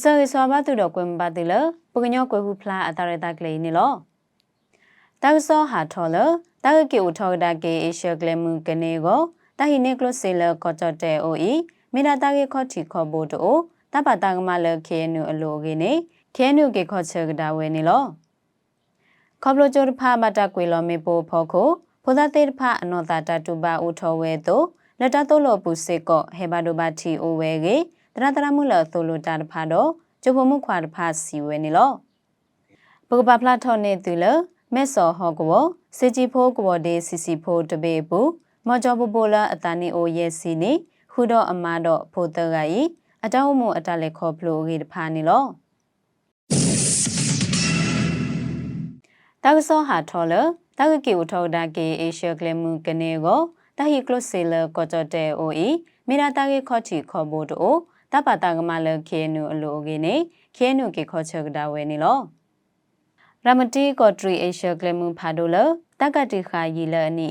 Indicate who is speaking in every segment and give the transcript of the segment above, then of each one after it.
Speaker 1: ပစရိစောဘသူတော့ကွမ်ပါတိလပကညောကွယ်ဟုဖလားအတာရတာကလေးနေလောတာကစောဟာထော်လတာကကေဥထော်ဒါကေအေရှကလမှုကနေကိုတာဟိနေကလဆေလကောချတဲ့အိုဤမေနာတာကေခော့တီခောဘိုတိုတပတာကမလခေနုအလိုကေနေခေနုကေခောချကဒါဝဲနေလောခေါပလိုချိုဖာမတာကွေလောမေပိုဖောခိုဖိုသာတေဖာအနောတာတတူပါဥထောဝဲတိုလက်တတိုးလောပူစေကောဟေဘာဒိုဘာတီအိုဝဲကေ တရတရမှုလသိုလိုတာတဖာတော့ကျုပ်ဖမှုခွာတဖာစီဝဲနေလောပုကပပလာထောနေသူလမဲစောဟောကောစေဂျီဖိုးကောဒေစီစီဖိုးတပေဘူးမော်ဂျောပပိုလာအတနီအိုရဲ့စီနေခုတော့အမတော့ဖိုတကဤအတောင်းမှုအတလက်ခေါ်ဖလိုကြီးတဖာနေလောတာကစောဟာထော်လတာကကီဝထောဒါကေအေရှကလမှုကနေကိုတာဟီကလုဆေလကောကြတဲ့အိုဤမေနာတာကေခေါချီခေါ်ဖို့တို့ တပတာကမလခေနုအလိုကေနေခေနုကေခေါချကဒါဝဲနေလောရမတီကောထရီအေရှကလမှုဖာဒိုလတကတိခာယီလအနီ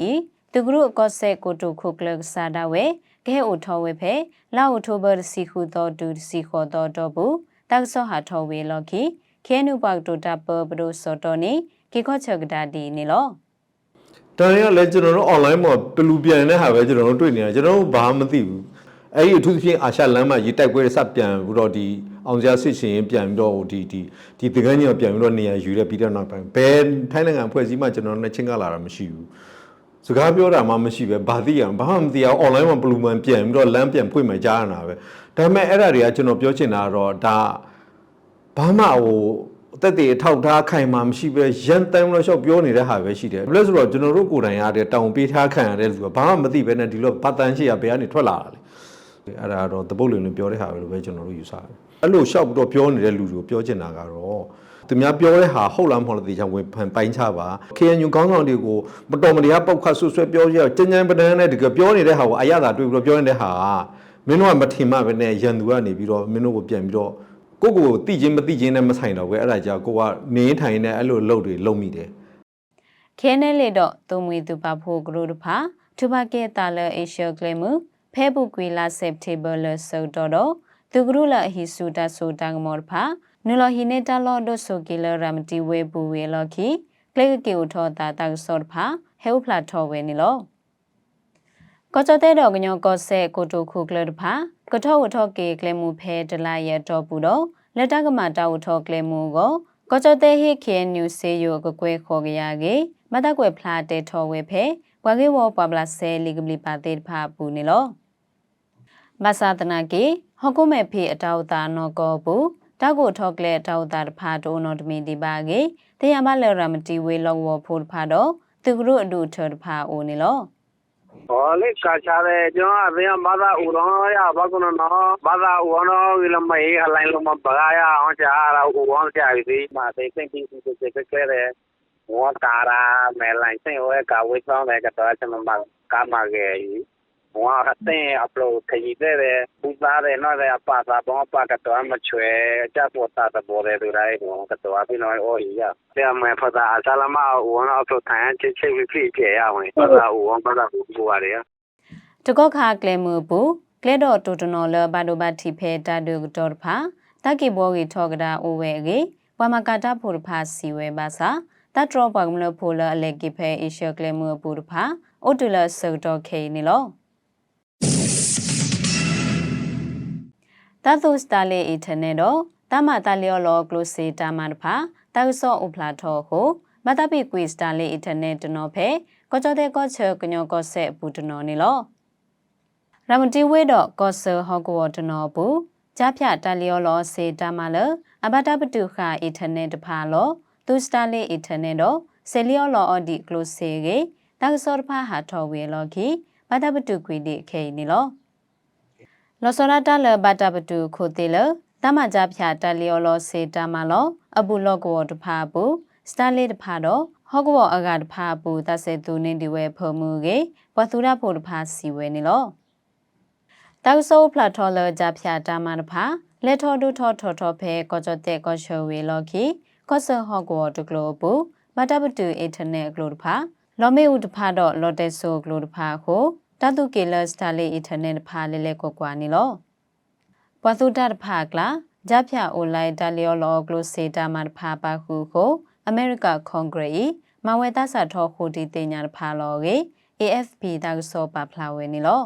Speaker 1: သူဂရုကောဆေကိုတုခုကလဆာဒါဝဲကဲအိုထောဝဲဖဲလာအိုတိုဘာစီခုတော်ဒူစီခေါ်တော်တော့ဘူးတက်ဆောဟာထောဝဲလော်ခီခဲနုပေါတိုတာပဘဒိုစောတော်နေကေခေါချကဒါဒီနေလော
Speaker 2: တန်ရကလည်းကျွန်တော်တို့ online မှာပလူပြန်တဲ့ဟာပဲကျွန်တော်တို့တွေ့နေရတယ်ကျွန်တော်တို့ဘာမှမသိဘူး အဲ့ဒီအထူးသဖြင့်အာရှလမ်းမှာရေတိုက်ပွဲစပြန်ပြီးတော့ဒီအောင်စရာစစ်ရှင်ပြန်ပြီးတော့ဒီဒီဒီတကန်းကြီးပြန်ပြီးတော့နေရာယူရပြီးတော့နောက်ပိုင်းဘယ်ထိုင်းနိုင်ငံဖွဲ့စည်းမှကျွန်တော်တို့နဲ့ချင်းကလာတာမရှိဘူးစကားပြောတာမှမရှိပဲဘာသိရဘာမှမသိအောင် online မှာဘလူးမန်ပြန်ပြီးတော့လမ်းပြန်ဖွင့်မှကြားရတာပဲဒါပေမဲ့အဲ့ဒါတွေကကျွန်တော်ပြောချင်တာကတော့ဒါဘာမှဟိုအသက်တွေအထောက်ထားခိုင်မှမရှိပဲရန်တမ်းလို့ရှောက်ပြောနေတဲ့ဟာပဲရှိတယ်ဘယ်လို့ဆိုတော့ကျွန်တော်တို့ကိုယ်တိုင်ရတဲ့တောင်ပေးထားခံရတဲ့လူကဘာမှမသိပဲနဲ့ဒီလိုပတ်တန်းရှိရဘယ်ကနေထွက်လာတာလဲ အဲ့ဒါတော့တပုတ်လုံလုံပြောတဲ့ဟာပဲလို့ပဲကျွန်တော်တို့ယူဆတယ်အဲ့လိုရှောက်ပြီးတော့ပြောနေတဲ့လူတွေကိုပြောချင်တာကတော့သူများပြောတဲ့ဟာဟုတ်လားမဟုတ်လားသိချင်ဝင်ပိုင်းချပါ KNU ကောင်းဆောင်တွေကိုမတော်မတရားပောက်ခတ်ဆွဆွဲပြောရကြင်ကြံပဒန်းနဲ့တကယ်ပြောနေတဲ့ဟာကိုအရသာတွေ့ပြီးတော့ပြောနေတဲ့ဟာကမင်းတို့ကမထင်မှပဲနဲ့ရန်သူကနေပြီးတော့မင်းတို့ကိုပြန်ပြီးတော့ကိုကိုကိုတိချင်းမတိချင်းနဲ့မဆိုင်တော့ဘူးအဲ့ဒါကြောင့်ကိုကနေထိုင်နေအဲ့လိုလုပ်တွေလုပ်မိတယ်
Speaker 1: ခဲနဲလေတော့သူမွေသူပါဖို့ဂရုတဖာသူပါကေတာလအေရှကလမှု ဖဲပုကွေလာဆပ်တေဘလဆောတော့တော့သူဂရုလဟီဆူတာဆိုတာငမောဖာနူလဟီနေတာလောဒိုဆိုကီလရမတီဝေပူဝေလော်ခီကလစ်ကေဥထောတာတာဆော့ဖာဟဲဥဖလာထောဝဲနီလောကောချတဲ့တော့ကညောကောဆဲကိုတိုခုကလတဖာကထောဝထောကေကလမှုဖဲဒလာရတော့ဘူးတော့လက်တကမတာဝထောကလမှုကိုကောချတဲ့ဟိခေနျူစေယိုကကွဲခေါ်ကြရကေမတကွယ်ဖလာတဲ့ထောဝဲဖဲဘွာကေဝပပလာဆဲလီကပလီပါတဲ့ဖာပူနေလောမဆာတနာကေဟောကုမေဖေအတောက်တာနောကောဘူးတောက်ကိုထောကလေတောက်တာတဖာတိုးနော်တမီဒီပါကေတရားမလဲရမတီဝေလောဝဖို့တဖာတော့သူကတို့အတူထောတဖာအိုနေလော
Speaker 3: ဟောလေကာချာတယ်ကျွန်တော်အရင်ဘာသာဦးတော့ရပါကုနော်ဘာသာဦးတော့ဒီလိုမေးဟလိုင်းလုံးမပကားရအောင်ချာရဦးအောင်ချာပြီမာသိသိသိသိသိကဲတယ် ဝါကာရာမဲလိုင်းစင်ဝဲကဝိဆောင်တယ်ကတော့ကျွန်တော်ကာမကေဝါဟတဲ့ upload ခရီးတဲ့ပူသားတယ်နော်တဲ့အပါသာဘောပါကတော့မချွဲကြပေါ်တာတဲ့ဘော်တဲ့ရိုင်းကတော့ပြီးတော့အော်ရတဲ့မဲဖတာအစလမဝါ upload ထိုင်ချစ်ချစ်ဖြစ်ဖြစ်ရဝင်ဖတာဝါဖတာဘူဘူရတယ်
Speaker 1: တကောခါကလေမှုဘူးကလေတော့တူတနော်လဘာဒိုဘတ်တီဖဲတာဒုတော်ဖာတကိဘောဂီထောကဒါအိုဝဲကေဝမကာတာဖို့ဖာစီဝဲပါစာ တတ်တော်ပကမလဖိုလအလက်ကိဖဲအေရှကလေမှုဘူးဖာအိုတူလဆောတော်ခေနီလောတသုစတာလေအီထနေတော့တမတလျောလောကလုစီတာမန်ဖာတောက်ဆော့ဥဖလာထောဟုမတပိကွီစတာလေအီထနေတနော်ဖဲကောကြောတဲ့ကောချေကညောကောဆက်ဘူးတနော်နီလောရမတီဝဲတော့ကောဆာဟော့ကဝတ်တနော်ဘူးကြဖြတလျောလောစေတာမလအဘတာပတုခအီထနေတဖာလော သူစတာလေအီထနေတော့ဆေလျောလောအော်ဒီကလုစီကေတောက်ဆော့တဖာဟာထော်ဝေလောခီဘတာပတုကွီဒီခေနီလောလောစောရတာလဘတာပတုခိုတေလတမကြဖြတလျောလောစေတာမလောအပူလောကဝတဖာဘူးစတာလေးတဖာတော့ဟော့ကဘောအကတဖာပူတဆေသူနေဒီဝဲဖမှုကေဘဝသူရဖို့တဖာစီဝဲနေလောတောက်ဆိုးဖလာထော်လကြဖြာတာမတဖာလက်ထော်ဒူထော်ထော်ထော်ဖဲကောကြတဲ့ကောချဝေလောခီ ကောဆဟော့ကဘောတကလောပူမတပတူအင်တာနက်ကလောတဖာလော်မေဥတဖာတော့လော်တက်ဆိုကလောတဖာကိုတတုကေလစတာလေးအင်တာနက်တဖာလဲလဲကွာကွာနေလောဘဝသူတတဖာကလာဂျာဖြာအိုလိုက်ဒါလီယိုလောဂလိုစေတာမတ်ဖာပါခုကိုအမေရိကကွန်ဂရက်မဝဲတဆာထောခုတီတင်ညာဖာလောကေ AFP တာဆောပါဖလာဝဲနီလော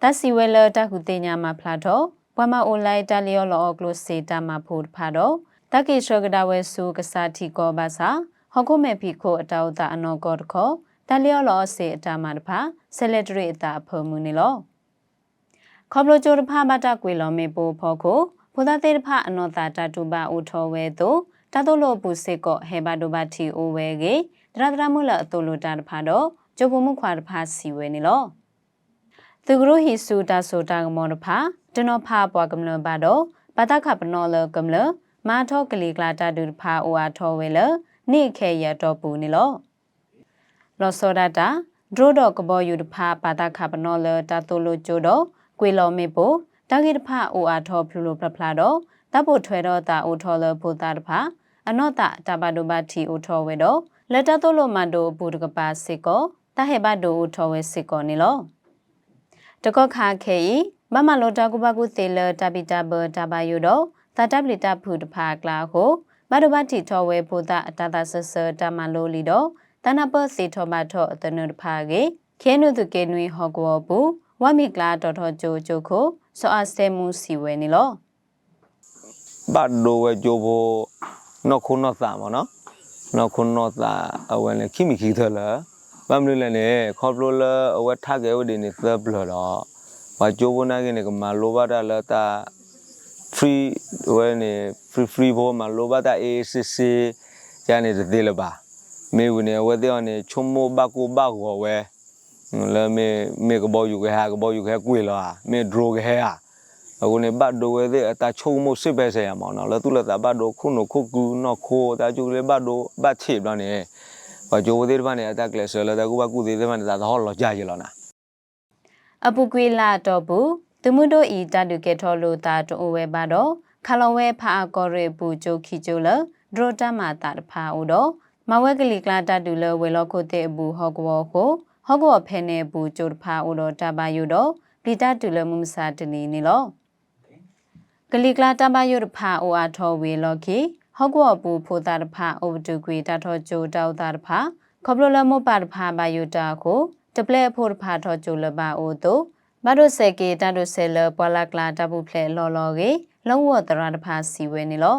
Speaker 1: တစီဝဲလတခုတင်ညာမဖလာတော့ဘွာမအိုလိုက်ဒါလီယိုလောဂလိုစေတာမဖို့ဖာတော့ တကိရှောကဒါဝဲဆူကစားတီကောဘာစာဟောကုမေဖီခိုအတောက်တာအနောကောတခောဒါလီယိုလောစေအတာမတဖာဆက်လက်ဒရိအတာဖုံမှုနီလောခေါပလိုဂျိုတဖာမတာကွေလောမေပိုဖောကိုဘုဒ္ဓသေတဖအနောတာတတုပဥထောဝဲတို့တတ်လို့ပူစစ်ကောဟေဘဒိုဘတီအိုဝဲကေတရတရမုလအတုလိုတာတဖာတော့ကျုပ်ပမှုခွာတဖာစီဝဲနီလောသူကရဟိစုတာဆိုတာကမောတဖာတနောဖာပွားကမလဘာတော့ပတခပနောလကမလ မာထောကလီကလာတာဒူတဖာအိုအားထောဝဲလနိခေရတော့ပူနီလောလောစောဒတာဒရိုတော့ကဘောယူတဖာပတခပနောလတာတိုလိုကျိုတော့ကွေလောမေပိုတာဂိတဖာအိုအားထောဖလူလိုပလပလာတော့တပ်ဖို့ထွဲတော့တာအိုထောလဘုတာတဖာအနော့တာတဘဒိုဘတီအိုထောဝဲတော့လက်တတိုလိုမန်ဒိုဘူတကပါစစ်ကောတဟေဘဒိုအိုထောဝဲစစ်ကောနီလောတကောခါခေဤမမလောတာကုဘကုသေလတပိတဘတဘယုတော့ တတပလီတဖုတဖာကလာကိုမဒဘတိထောဝဲဘုဒအတတဆဆတမလိုလီတော့တနပစေထောမထောအတနုတဖာကေခဲနုတုကေနွေဟောကောဘူးဝမိကလာတော်တော်ဂျိုဂျိုခိုစောအစဲမှုစီဝဲနီလော
Speaker 4: ဘတ်ဒိုဝဲဂျိုဘိုနော်ခုနော်သာမနော်နော်ခုနော်သာအဝဲလေခိမိခိသလာဘမ်လူလည်းနေခေါပလိုလအဝဲထားကေဝဒီနေသဘလတော့ဘာဂျိုဘနာကနေကမလိုဘာတာလာတာ free ဝဲနေ free free ဘောမှာလိုဘာတာ ACC ကျန်နေတဲ့သေးလပါမေဝင်နေဝဲတဲ့နေချုံမိုဘကူဘကောဝဲလဲမေမေကဘောယူခဲဟာကဘောယူခဲကွေလာမေဒရိုခဲဟာအခုနေဘတ်ဒိုဝဲတဲ့အတာချုံမို့စစ်ပဲဆရာမောင်နော်လဲသူလက်တာဘတ်ဒိုခုနခုကူနော်ခိုတာကျူလေဘတ်ဒိုဘတ်ချေပလာနေဘာဂျိုဝသေးတပနေအတက်ကလက်ဆလဲတာကူဘကူသေးတပနေတာဟောလောကြရလောနာ
Speaker 1: အပုကွေလာတော့ဘူး သူမှုတို့ဤတတုကေထောလိုတာတိုဝဲပါတော့ခလောဝဲဖာကောရေပူဂျိုခီဂျိုလဒရိုတမတာတဖာဦးတော့မဝဲကလီကလာတတူလဝေလောခုတဲ့အဘူးဟောကောကိုဟောကောဖဲနေဘူးဂျိုတဖာဦးတော့တပါယူတော့ပလီတတူလမှုမစာတနီနီလောကလီကလာတပါယူတဖာဦးအားထောဝေလောခီဟောကောဘူးဖိုတာတဖာဥပတုကွေတထောဂျိုတောက်တာတဖာခေါပလိုလမောပါတဖာပါယူတာကိုတပလက်ဖို့တဖာထောဂျိုလပါဦးတို့ မဒုစေကေတဒုဆေလပွာလာကလာတပုဖလေလော်လော်ကေလုံးဝတရတဖာစီဝဲနေလော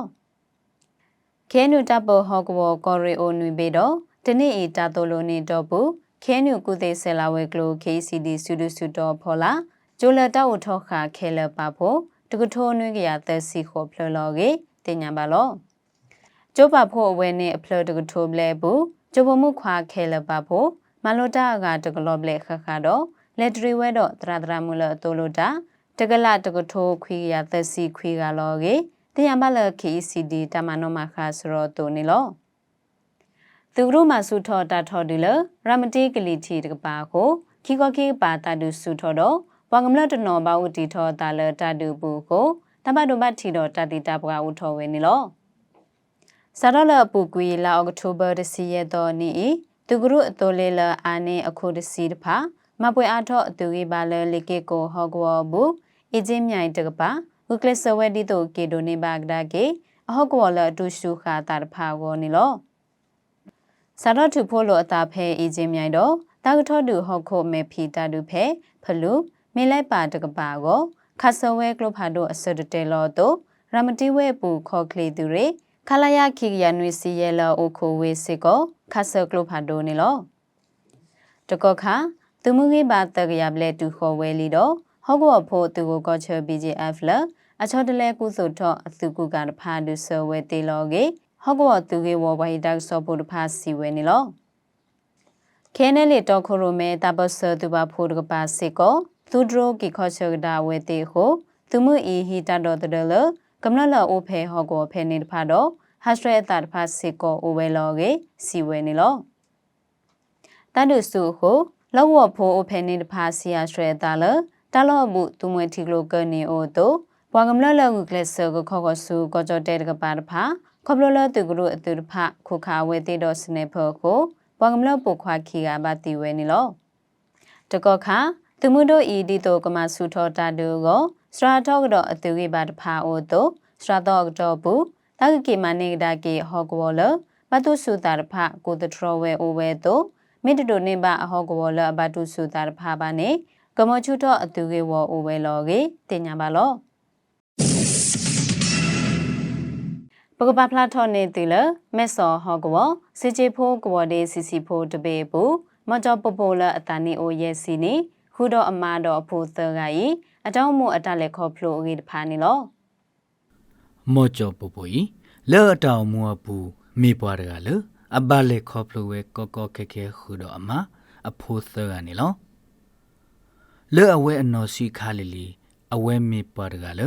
Speaker 1: ခဲနုတပဟောကဝကောရီအိုနွေဘေတော့တနေ့ဤတာတိုလိုနေတော့ဘူးခဲနုကုသေးဆဲလာဝဲကလို KCD စုဒုစုတော်ဖော်လာကျိုလတဝထောခခဲလပါဖို့တကထိုးနွေးကြရသက်စီခေါ်ဖလော်လော်ကေတင်ညာပါလောကျိုးပါဖို့အဝဲနဲ့အဖလော်တကထိုးပလဲဘူးကျိုးပမှုခွာခဲလပါဖို့မလိုတာကတကလော့ပလဲခခတော့ လက်ဒရီဝဲတော့တရတရမူလတိုလိုတာတကလတကထိုးခွေရသက်စီခွေကလောကေတရားမလ KCD တမနောမခါစရောတိုနေလောသူတို့မှစုထောတာထော်ဒီလရမတိကလီတီတကပါကိုခီကောခေပါတာဒုစုထောတော့ဝါကမလတနောဘာဥတီထောတာလတာဒုဘူးကိုတပတ်တို့ဘတ်ထီတော့တတိတပကဥထောဝဲနေလောစရလပူကွေလာအောက်တိုဘာတစီရတော့နီသူကရုအတော်လေးလအာနေအခုတစီတဖာ မပွဲအားထော့အတူကြီးပါလဲလေကေကိုဟောကောဘူးအချင်းမြိုင်တကပါဥကလစဝဲဒီတိုကေဒိုနေဘာဂဒါကေအဟောကောလအတူရှုခါတာတဖာကောနေလောစာတော့သူဖို့လို့အတာဖဲအချင်းမြိုင်တော့တာကထော့တူဟောခိုမေဖီတာတူဖဲဖလူမေလိုက်ပါတကပါကောခါဆဝဲကလဖာတို့အစဒတဲလောတို့ရမတိဝဲပူခေါ်ကလေးသူတွေခလာယခိကရနွေစီရဲလောအိုခိုဝေစစ်ကောခါဆကလဖာတို့နေလောတကောခါ သူမှုကြီးပါတကရပလဲတူခေါ်ဝဲလီတော့ဟောကောဖို့သူကိုကောချေ BGF လအချောတလဲကုစုတော့အသူကုကတဖာဒုဆဝဲတေလောကေဟောကောသူကေဝဘိ dak ဆောဖို့တဖာစီဝဲနေလောခဲနဲလေတော့ခိုရိုမဲတပဆသူပါဖို့တကပါစစ်ကောသူဒရိုကီခေါ်ချေဒါဝဲတေဟုသူမှုအီဟီတတော်တလကမ္လလအိုဖဲဟောကောဖဲနေတဖာတော့ဟတ်စရဲတာတဖာစစ်ကောအိုဝဲလောကေစီဝဲနေလောတန်တုစုဟု လောဝဖိုးအဖဲနေတဖာစီယာရွှဲတာလတလောမှုသူမွေတီကလိုကနေအိုတိုဘွာကမလလကုကလဆာကိုခေါကဆူကိုကြတဲ့ကပါတဖာခပလလတူကလိုအတူတဖာခုခါဝဲတိတော့စနေဖို့ကိုဘွာကမလပုခွာခီကပါတီဝဲနေလောတကောခါသူမှုတို့ဤဒီတိုကမဆူထောတာတူကိုစရာတော့ကတော့အတူကြီးပါတဖာအိုတို့စရာတော့ကတော့ဘူးတာကကေမနေတာကေဟောကဝလဘတုစုတာတဖာကိုတထရဝဲအိုဝဲတို့ မိတတို့နေပါအဟောကဝလဘတုစုတာတဖာပါနေကမချုတော့အတူကြီးဝအိုဝဲလောကေတင်ညာပါလောပကပဖလာထောနေတီလမက်ဆော်ဟောကဝစီချေဖိုးကဝဒေစီစီဖိုးတပေဘူးမကြောပပိုလအတနီအိုရဲ့စီနီခုတော့အမာတော့အဖို့သကဤအတောင်းမှုအတလက်ခေါဖလိုအေးတဖာနေလော
Speaker 5: မော့ကြောပပူဤလောအတောင်မူအပူမေပွားတကလ အဘလက်ခေါပလိုဝဲကောကောခက်ခဲခုတော့အမအဖိုးသကနေလောလောအဝဲအနော်စီခါလီလီအဝဲမေပွားတကလ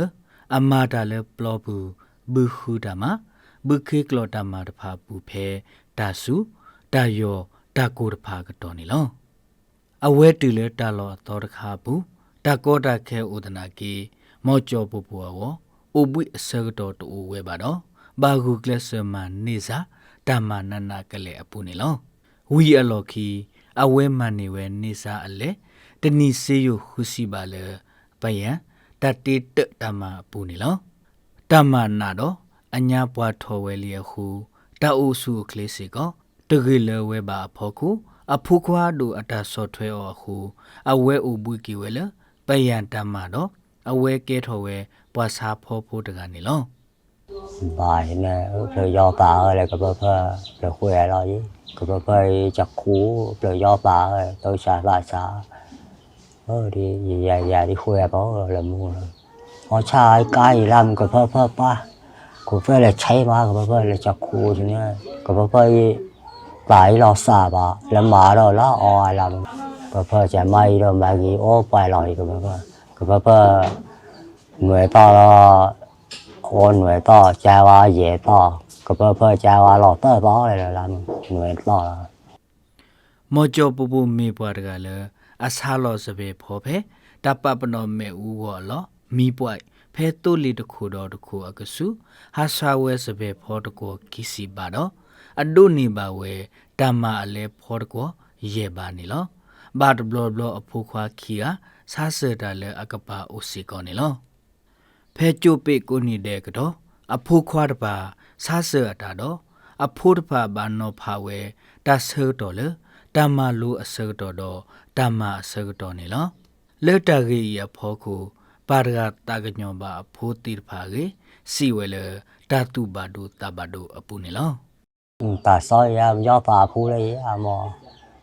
Speaker 5: အမတာလပလောဘူးဘူခုတမဘူခေကလောတမတဖာပူဖဲတာစုတာယောတာကိုတဖာကတော်နေလောအဝဲတူလေတာလောတော်တခါဘူးတာကောတာခဲဥဒနာကီမော့ကြောပပူအောအိုဘွိအစကတော့တူဝဲပါတော့ဘာဂုကလစမနေစာ တမနနာကလေအပူနေလောဝီအလော်ခီအဝဲမန်နေဝဲနေစာအလေတနီစေယခုစီပါလေပယံတတေတတမအပူနေလောတမနာတော့အညာပွားထော်ဝဲလျက်ခုတအုပ်စုကလေးစီကောတဂေလဝဲပါဖို့ခုအဖုခွားတို့အတဆော့ထွဲအော်ခုအဝဲအိုဘွိကီဝဲလေပယံတမတော့အဝဲကဲထော်ဝဲပွားစားဖို့ဖို့တကနေလော
Speaker 6: บ่ายนะเปลืยอปลาอะไรกัเพื่อเพื่อเปลือคุยอะไรก็เพื่อจักคูเปลือยอปลาตัวชาบาชาเออดีอย่าอย่าที่คุยเพราะละมูเลยพอชายใกล้ลำก็เพื่อเพื่อป้ากูเพื่อเลยใช้มาก็
Speaker 5: เพื่อเลยจักคูทีเนี้ก็เพื่อ
Speaker 6: เพื่อปรอสาบะแล้วหมาเราละอออลำก็เพื่อจะไม่เรนบางทีโอ้ปลายลอยก็เพื่อก็เพื่อเหมือนตอน ခေါ်หน่วยต่อจาว่าเหยต่อก็เพื่อเพื่อจาว่าหล่อเตอร์ต่อเลยล่ะมึงหน่วยต่อ
Speaker 5: มอจอปุปุเมปวดกะเลยอาซาหล่อสเปพอเพတပ်ပပနောမေဦးဝလမီပွိုက်ဖဲတိုလီတခုတော်တခုအကစုဟာဆာဝဲစပယ်ဖောတကောကီစီပါတော့အဒုနေပါဝဲတမအလဲဖောတကောရေပါနေလောဘာတဘလဘလအဖိုးခွာခီယာဆာဆတာလဲအကပါအိုစီကောနေလော ဖဲကျိုပေကိုနေတဲ့ကတော့အဖိုးခွားတပါဆာဆအတာတော့အဖိုးတပါဘာနောဖာဝဲတဆောတော်လေတမလူအဆောတော်တော့တမအဆောတော်နေလောလက်တကြီးရဖောခုပါရကတာကညောပါအဖိုးတိတဖာကြီးစီဝဲလေတတုပါဒုတပါဒုအပူနေလော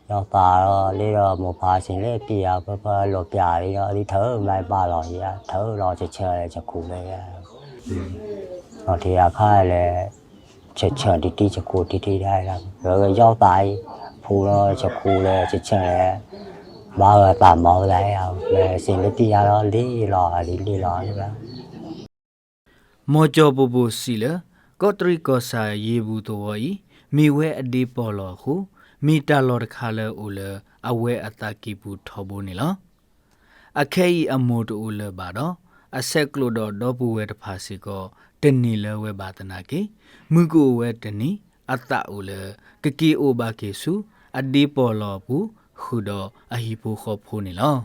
Speaker 6: တော့ပါတော့လေးတော့မပါရှင်လေးပြရပပလောပြရတော့ဒီထောလိုက်ပါတော့ရထောတော့ချက်ချက်ချက်ခုလေးရတော့ဒီအခါလည်းချက်ချက်တိတိချက်ခုတိတိได้လာတော့ရောက်ပါဖူတော့ချက်ခုလေးချက်ချက်လေးဘာကတမောလိုက်အောင်ရှင်လေးပြရတော့လေးလောလေးလေးလောဒီပါ
Speaker 5: မောကြောပူပူစီလကောတရီကောဆာရေဘူးတော်ဤမိဝဲအဒီပေါ်လောခု မိတလောတခါလဲအိုလအဝဲအတကိဘူးထောဘူးနေလောအခဲဤအမိုတူလပါတော့အဆက်ကလိုတော့ဒေါ်ပူဝဲတဖာစီကောတနီလဲဝဲပါတနာကေမုကိုဝဲတနီအတအိုလကကီအိုဘာကေစုအဒီပေါ်လောဘူးခုတော့အဟိဘူးခေါ်ဖို့နေလော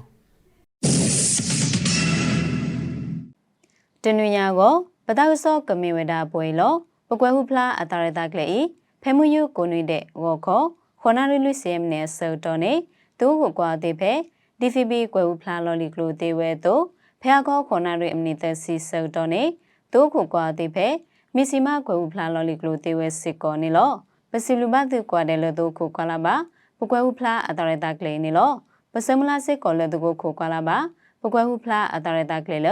Speaker 1: တနွေညာကိုပတောက်စောကမေဝဒပွဲလောပကွဲဟုဖလားအတာရတာကလေးဤဖဲမှုယုကိုနွေတဲ့ဝေါ်ခော ခေါနာရလူစီယမ်နဲ့ဆောတော်နေသူ့ကိုကွာသေးဖဲ DFB ကွဲဟုဖလားလော်လီကလိုသေးဝဲတို့ဖဲကောခေါနာရအမနီသက်စီဆောတော်နေသူ့ကိုကွာသေးဖဲမီစီမကွဲဟုဖလားလော်လီကလိုသေးဝဲစစ်ကောနေလောပစီလူဘတ်သူကွာတယ်လို့သူကိုကွာလာပါပကွဲဟုဖလားအတာရတာကလေးနေလောပစမလာစစ်ကောလည်းသူကိုကိုကွာလာပါပကွဲဟုဖလားအတာရတာကလေးလ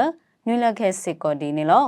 Speaker 1: နွေလခဲစစ်ကောဒီနေလော